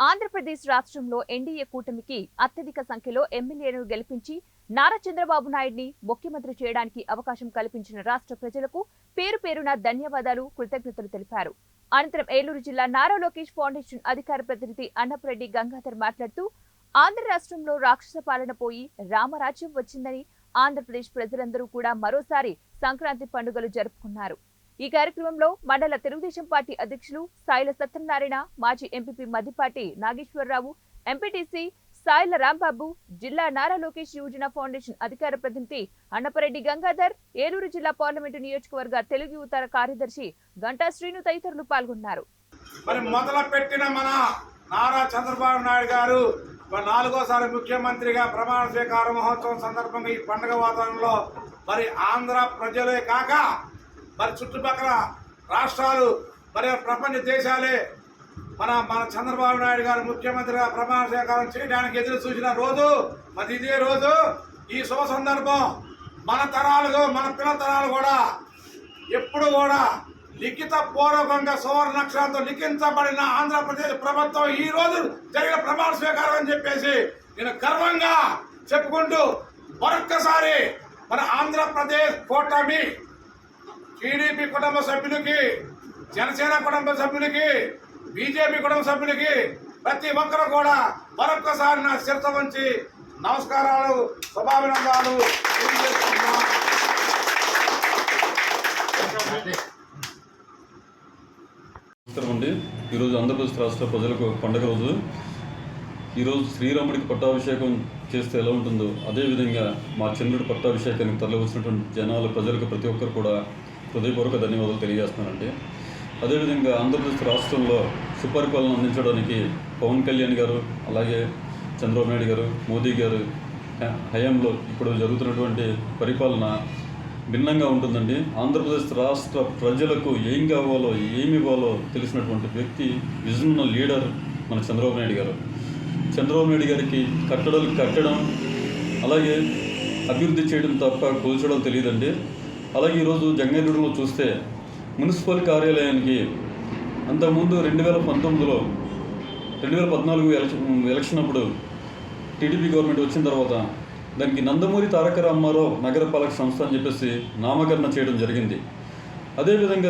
ఆంధ్రప్రదేశ్ రాష్ట్రంలో ఎన్డీఏ కూటమికి అత్యధిక సంఖ్యలో ఎమ్మెల్యేలను గెలిపించి నారా చంద్రబాబు నాయుడిని ముఖ్యమంత్రి చేయడానికి అవకాశం కల్పించిన రాష్ట్ర ప్రజలకు పేరు పేరున ధన్యవాదాలు కృతజ్ఞతలు తెలిపారు. అనంతరం ఏలూరు జిల్లా నారా లోకేష్ ఫౌండేషన్ అధికార ప్రతినిధి అన్నపరెడ్డి గంగాధర్ మాట్లాడుతూ ఆంధ్ర రాష్ట్రంలో రాక్షస పాలన పోయి రామరాజ్యం వచ్చిందని ఆంధ్రప్రదేశ్ ప్రజలందరూ కూడా మరోసారి సంక్రాంతి పండుగలు జరుపుకున్నారు. ఈ కార్యక్రమంలో మండల తెలుగుదేశం పార్టీ అధ్యక్షులు సాయిల సత్యనారాయణ మాజీ ఎంపీపీ మద్దిపాటి నాగేశ్వరరావు ఎంపీటీసీ సాయిల రాంబాబు జిల్లా నారా లోకేష్ యువజన ఫౌండేషన్ అధికార ప్రతినిధి అన్నపరెడ్డి గంగాధర్ ఏలూరు జిల్లా పార్లమెంటు నియోజకవర్గ తెలుగు యువతర కార్యదర్శి గంటా శ్రీను తదితరులు పాల్గొన్నారు. మరి మొదలు పెట్టిన మన నారా చంద్రబాబు నాయుడు గారు నాలుగోసారి ముఖ్యమంత్రిగా ప్రమాణ స్వీకార మహోత్సవం సందర్భంగా ఈ పండుగ వాతావరణంలో మరి ఆంధ్ర ప్రజలే కాక మరి చుట్టుపక్కల రాష్ట్రాలు మరి ప్రపంచ దేశాలే మన మన చంద్రబాబు నాయుడు గారు ముఖ్యమంత్రిగా ప్రమాణ స్వీకారం చేయడానికి ఎదురు చూసిన రోజు మరి ఇదే రోజు ఈ శుభ సందర్భం. మన తరాలుగా మన పిల్ల తరాలు కూడా ఎప్పుడు కూడా లిఖిత పూర్వకంగా సువర్ణ అక్షరాలతో లిఖించబడిన ఆంధ్రప్రదేశ్ ప్రభుత్వం ఈ రోజు జరిగిన ప్రమాణ స్వీకారం అని చెప్పేసి నేను గర్వంగా చెప్పుకుంటూ మరొక్కసారి మన ఆంధ్రప్రదేశ్ కూటమి టీడీపీ కుటుంబ సభ్యులకి జనసేన కుటుంబ సభ్యులకి బీజేపీ కుటుంబ సభ్యులకి ప్రతి ఒక్కరు కూడా మరొక్కసారి నా శిరస వంచి నమస్కారాలు శుభాభినందనాలు నమస్కారం అండి. ఈరోజు ఆంధ్రప్రదేశ్ రాష్ట్ర ప్రజలకు పండగ రోజు. ఈరోజు శ్రీరాముడికి పట్టాభిషేకం చేస్తే ఎలా ఉంటుందో అదేవిధంగా మా చంద్రుడి పట్టాభిషేకానికి తరలివచ్చినటువంటి జనాలు ప్రజలకు ప్రతి ఒక్కరు కూడా హృదయపూర్వక ధన్యవాదాలు తెలియజేస్తున్నానండి. అదేవిధంగా ఆంధ్రప్రదేశ్ రాష్ట్రంలో సుపరిపాలన అందించడానికి పవన్ కళ్యాణ్ గారు అలాగే చంద్రబాబు నాయుడు గారు మోదీ గారు హయాంలో ఇప్పుడు జరుగుతున్నటువంటి పరిపాలన భిన్నంగా ఉంటుందండి. ఆంధ్రప్రదేశ్ రాష్ట్ర ప్రజలకు ఏం కావాలో ఏమి ఇవ్వాలో తెలిసినటువంటి వ్యక్తి విజన్ ఉన్న లీడర్ మన చంద్రబాబు నాయుడు గారు. చంద్రబాబు నాయుడు గారికి కట్టడాలు కట్టడం అలాగే అభివృద్ధి చేయడం తప్ప కూల్చడం తెలియదండి. అలాగే ఈరోజు జంగారెడ్డిలో చూస్తే మున్సిపల్ కార్యాలయానికి అంతకుముందు రెండు వేల పంతొమ్మిదిలో రెండు వేల పద్నాలుగు ఎలక్షన్ ఎలక్షన్ అప్పుడు టీడీపీ గవర్నమెంట్ వచ్చిన తర్వాత దానికి నందమూరి తారక రామారావు నగరపాలక సంస్థ అని చెప్పేసి నామకరణ చేయడం జరిగింది. అదేవిధంగా